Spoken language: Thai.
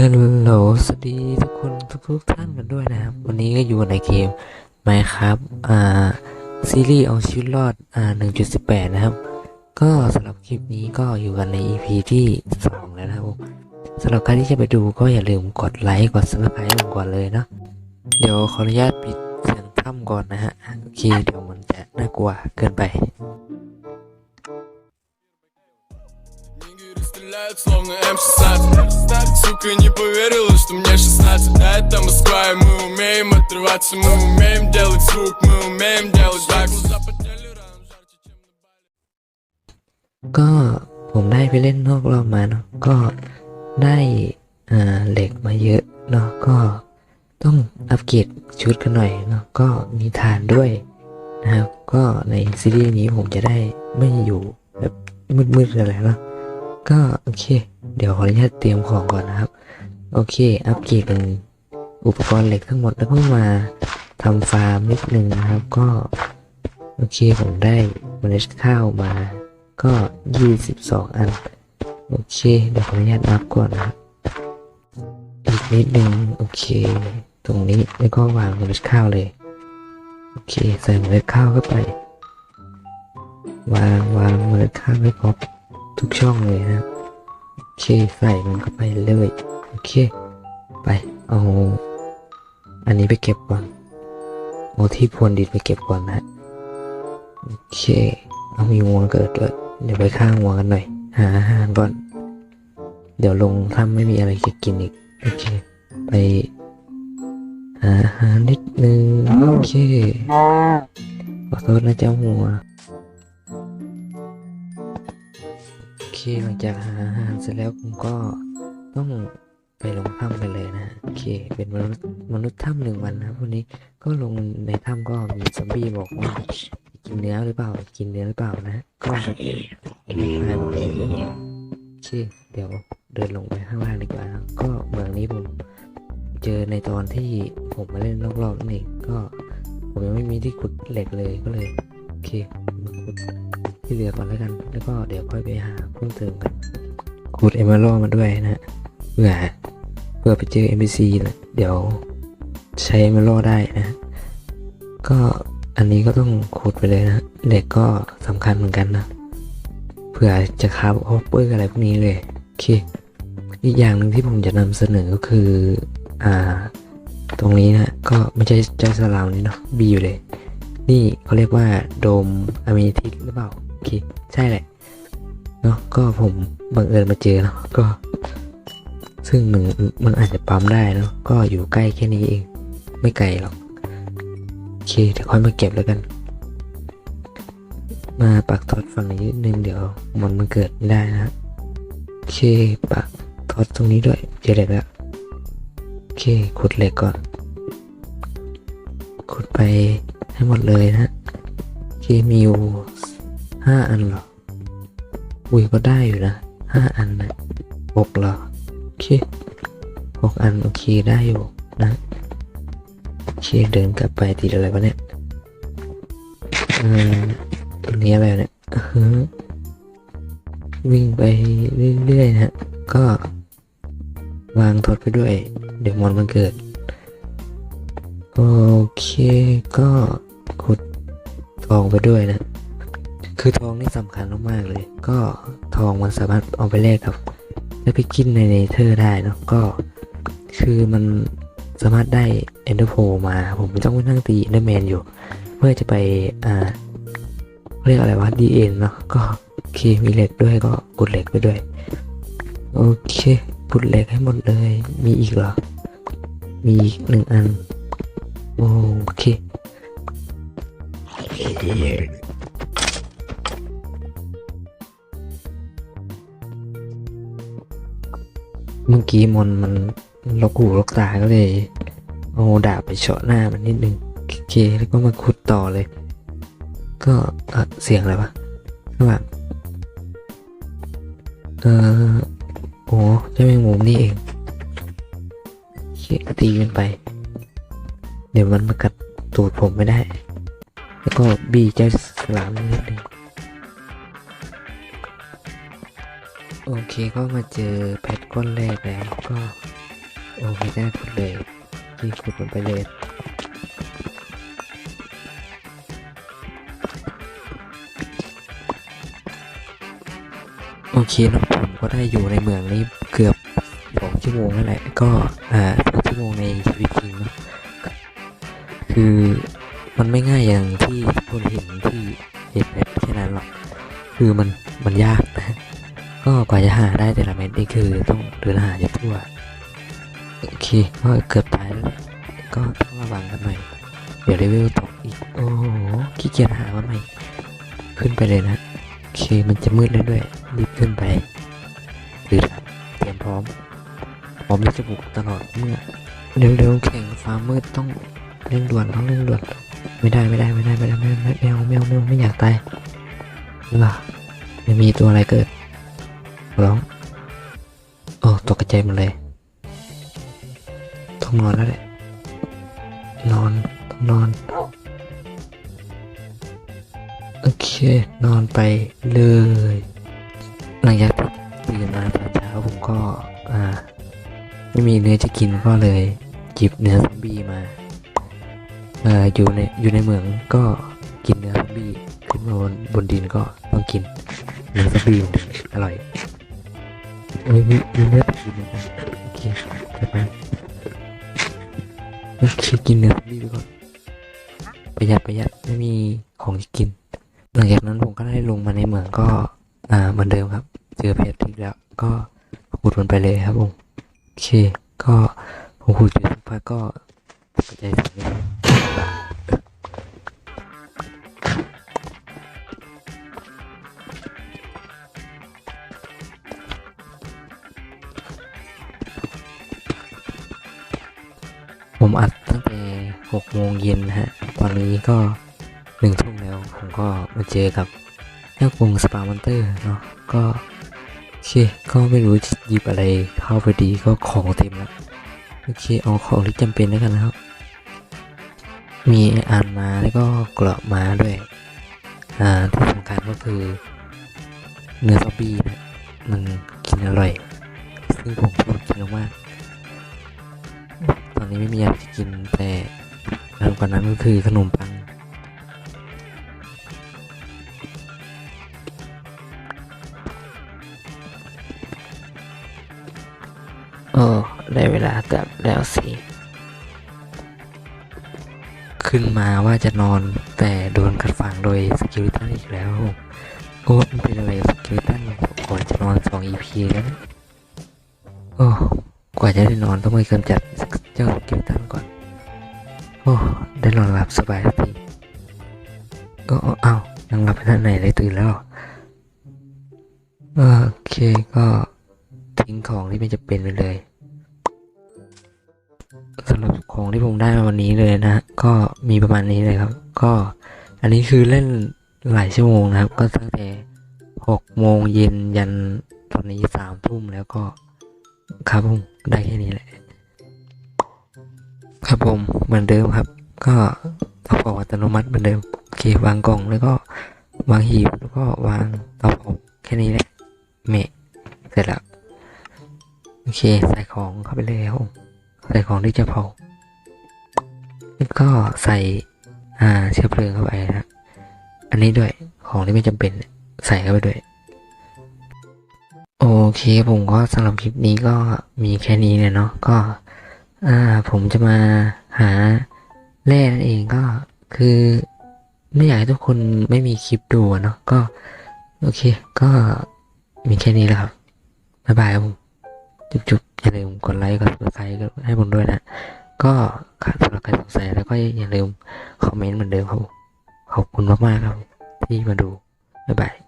ฮัลโหล สวัสดีทุกคนทุกทุกท่านกันด้วยนะครับ วันนี้ก็อยู่ในเกม Minecraft อ่า ซีรีส์เอาชีวิตรอด อ่า 1.18 นะครับ ก็สำหรับคลิปนี้ก็อยู่กันใน EP ที่ 2 แล้วนะครับสำหรับใครที่จะไปดูก็อย่าลืมกดไลค์ กด subscribe ผมก่อนเลยเนาะ เดี๋ยวขออนุญาตปิดเสียงถ้ำก่อนนะฮะ โอเค เดี๋ยวมันจะน่ากลัวเกินไป Деньги расстреляют, словно М-16 Сука, не поверила, что мне 16 А это Москва, и мы умеем отрываться Мы умеем делать звук, мы умеем делать так Глаза потели рано, жарче, чем на Бали ก็ผมได้ไปเล่นนอกรอบมาเนาะก็ได้อ่าเหล็กมาเยอะเนาะก็ต้องอัปเกรดชุดกันหน่อยเนาะก็มีฐานด้วยนะครับก็ในซีรีส์นี้ผมจะได้ไม่อยู่แบบมืดๆอะไรเนาะ ก็โอเค เดี๋ยวขออนุญาตเตรียมของก่อนนะครับ โอเค อัปเกรดเป็นอุปกรณ์เหล็กทั้งหมดแล้วก็มาทำฟาร์มนิดนึงนะครับ ก็ โอเคผมได้เมล็ดข้าวมา ก็ยี่สิบสองอัน โอเค เดี๋ยวขออนุญาตนับก่อนนะครับอีกนิดนึงโอเค ตรงนี้แล้วก็วางเมล็ดข้าวเลย โอเค ใส่เมล็ดข้าวเข้าไป วางวางเมล็ดข้าวให้ครบ ทุกช่องเลยนะโอเคใส่มันเข้าไปเลยโอเค ไปเอาอันนี้ไปเก็บก่อนเอาที่พรวนดินไปเก็บก่อนนะโอเค เอามีวัวเกิดด้วยเดี๋ยวไปฆ่าวัวกันหน่อย หาอาหารก่อน เดี๋ยวลงถ้ำไม่มีอะไรจะกินอีกโอเค ไปหาอาหารนิดนึงโอเคขอโทษนะเจ้าหัว หลังจากหาอาหารเสร็จแล้วผมก็ต้องไปลงถ้ำกันเลยนะโอเค เป็นมนุษย์มนุษย์ถ้ำหนึ่งวันนะวันนี้ก็ลงในถ้ำก็มีซอมบี้บอกว่ากินเนื้อหรือเปล่า กินเนื้อหรือเปล่านะ ก็ไม่ไม่บอกเลยโอเคเดี๋ยวเดินลงไปข้างล่างดีกว่า ก็เมืองนี้ผมเจอในตอนที่ผมมาเล่นรอบๆนั่นเองก็ผมยังไม่มีที่ขุดเหล็กเลยก็เลยโอเคมาขุด ที่เหลือก่อนแล้วกัน แล้วก็เดี๋ยวค่อยไปหาเพิ่มเติมกันขุดเอเมอรัลมาด้วยนะเพื่อเพื่อไปเจอ NPC นะเดี๋ยวใช้เอเมอรัลได้นะ ก็อันนี้ก็ต้องขุดไปเลยนะเหล็กก็สำคัญเหมือนกันนะเผื่อจะคาบออฟเปอร์อะไรพวกนี้เลยโอเคอีกอย่างหนึ่งที่ผมจะนำเสนอก็คืออ่าตรงนี้นะก็ไม่ใช่เจ้าสลามนี่เนาะบีอยู่เลย นี่เขาเรียกว่าโดมอะมินิทิสหรือเปล่า เค ใช่แหละ เนาะก็ผมบังเอิญมาเจอเนาะก็ ซึ่งมันมันอาจจะปั๊มได้เนาะก็อยู่ใกล้แค่นี้เอง ไม่ไกลหรอก โอเคเดี๋ยวค่อยมาเก็บแล้วกัน มาปักทอดฝั่งนี้นิดนึงเดี๋ยวมันมันเกิดไม่ได้นะโอเคปักทอดตรงนี้ด้วยเจอเหล็กแล้วโอเคขุดเหล็กก่อน ขุดไปให้หมดเลยนะโอเคมีอยู่ ห้าอันเหรอ อุ้ยก็ได้อยู่นะห้าอันนะหกเหรอ โอเคหกอันโอเคได้อยู่นะโอเคเดินกลับไปติดอะไรวะเนี่ยอืมตรงนี้อะไรเนี่ยวิ่งไปเรื่อยๆนะฮะก็วางทดไปด้วย เดี๋ยวมอนมันเกิด โอเคก็ขุดทองไปด้วยนะ คือทองนี่สำคัญมากๆเลย ก็ทองมันสามารถเอาไปแลกกับได้ไปกินในเนเธอร์ได้เนะก็คือมันสามารถได้เอนเดอร์โพมาผมต้องไปนั่งตีเอนเดอร์แมนอยู่ เพื่อจะไปอ่าเรียกอะไรวะดีเอ็นเนาะก็โอเคมีเหล็กด้วยก็ขุดเหล็กไปด้วย โอเคขุดเหล็กให้หมดเลย มีอีกเหรอ มีอีกหนึ่งอัน โอเค เมื่อกี้มอนมันลกหูลกตาก็เลยเอาดาบไปเฉาะหน้ามันนิดนึงโอเคแล้วก็มาขุดต่อเลย ก็เออเสียงอะไรวะข้างหลังเออโอ้เจ้าแมงมุมนี่เองเคตีมันไป เดี๋ยวมันมากัดตูดผมไม่ได้ แล้วก็บีเจ้าสลามนิดนึง โอเคก็มาเจอแพทก้อนแรกแล้วก็โอเคได้ขุดเลยที่ขุดมันไปเลยโอเคนะผมก็ได้อยู่ในเมืองนี้เกือบสองชั่วโมงแล้วแหละก็อ่าสองชั่วโมงในชีวิตจริงเนาะคือมันไม่ง่ายอย่างที่คนเห็นที่เห็นในแค่นั้นหรอกคือมันมันยากนะ ก็กว่าจะหาได้แต่ละเม็ดนี่คือต้องเดินหาอยู่ทั่ว โอเคก็เกือบตายแล้ว ก็ต้องระวังกันหน่อย เดี๋ยวเลเวลตกอีก โอ้โห ขี้เกียจหามันใหม่ขึ้นไปเลยนะโอเคมันจะมืดแล้วด้วย รีบขึ้นไปหรือครับเตรียมพร้อม พร้อมที่จะบุกตลอดเมื่อ เร็วๆแข่งฟ้ามืดต้องเร่งด่วนต้องเร่งด่วน ไม่ได้ไม่ได้ไม่ได้ไม่ได้ไม่ได้ไม่ไม่ไม่อาไม่ไม่อยากตายล่ะไม่มีตัวอะไรเกิด ร้องโอ้ตกกระจหมดเลยต้องนอนแล้วแหละนอนต้องนอน โอเค นอนไปเลย หลังจากตื่นมาตอนเช้าผมก็ อ่า ไม่มีเนื้อจะกินก็เลย จิบเนื้อซอมบี้มาเอ่ออยู่ในอยู่ในเหมืองก็กินเนื้อซอมบี้ขึ้นมาบนบนดินก็ต้องกินเนื้อซอมบี้อร่อย เอ้ยมีมีเนื้อกินนะโอเคไปไปโอเคกินเนื้อบี้ไปก่อนประหยัดประหยัดไม่มีของกิน หลังจากนั้นผมก็ได้ลงมาในเหมืองก็อ่าเหมือนเดิมครับ เจอเพชรอีกแล้วก็ขุดมันไปเลยครับผมโอเค ก็ผมขุดอยู่สักพักก็ตกใจเสีย 6โมงเย็นฮะ ตอนนี้ก็1ทุ่มแล้วผมก็มาเจอกับเจ้ากรุงสปาร์มันเตอร์เนาะ ก็โอเค ก็ไม่รู้หยิบอะไรเข้าไปดีก็ของเต็มแล้ว โอเค เอาของที่จำเป็นแล้วกันนะครับ มีอ่านมาแล้วก็กรอบมาด้วย อ่าที่สำคัญก็คือ เนื้อซอบบี้นะมันกินอร่อย ซึ่งผมชอบกินมาก ตอนนี้ไม่มีอะไรจะกิน ก็คือขนมปัง โอ้ ได้เวลากลับแล้วสิ ขึ้นมาว่าจะนอนแต่โดนขัดฝังโดยสกิลิตันอีกแล้วโอ้มันเป็นอะไรสกิลิตันก่อนจะนอนสอง EP แล้วโอ้กว่าจะได้นอนต้องไปกำจัดส หลับสบายสักทีก็เอ้าวยังหลับไปท่านไหนเลยตื่นแล้วโอเคก็ทิ้งของที่ไม่จะเป็นไปเลยสำหรับของที่ผมได้มาวันนี้เลยนะ ก็มีประมาณนี้เลยครับ ก็อันนี้คือเล่นหลายชั่วโมงนะครับ ก็ตั้งแต่หกโมงเย็นยันตอนนี้สามทุ่มแล้วก็ครับผมได้แค่นี้แหละ ครับผมเหมือนเดิมครับ ก็ เตาเผาอัตโนมัติเหมือนเดิมโอเควางกล่องแล้วก็วางหีบแล้วก็วางเตาเผาแค่นี้แหละเมะเสร็จแล้วโอเคใส่ของเข้าไปเลยครับใส่ของที่จะเผาแล้วก็ใส่อ่าเชื้อเพลิงเข้าไปนะอันนี้ด้วยของที่ไม่จำเป็นใส่เข้าไปด้วยโอเคผมก็สำหรับคลิปนี้ก็มีแค่นี้เลยเนาะก็ อ่าผมจะมาหา แร่นั่นเองก็คือไม่อยากให้ทุกคนไม่มีคลิปดูเนาะก็โอเค ก็มีแค่นี้แหละครับบ๊ายบายครับผมจุ๊บๆอย่าลืมกดไลค์กด subscribe ให้ผมด้วยนะ ก็สำหรับใครสงสัยแล้วก็อย่าลืมคอมเมนต์เหมือนเดิมครับ ขอบคุณมากๆครับ ที่มาดูบ๊ายบาย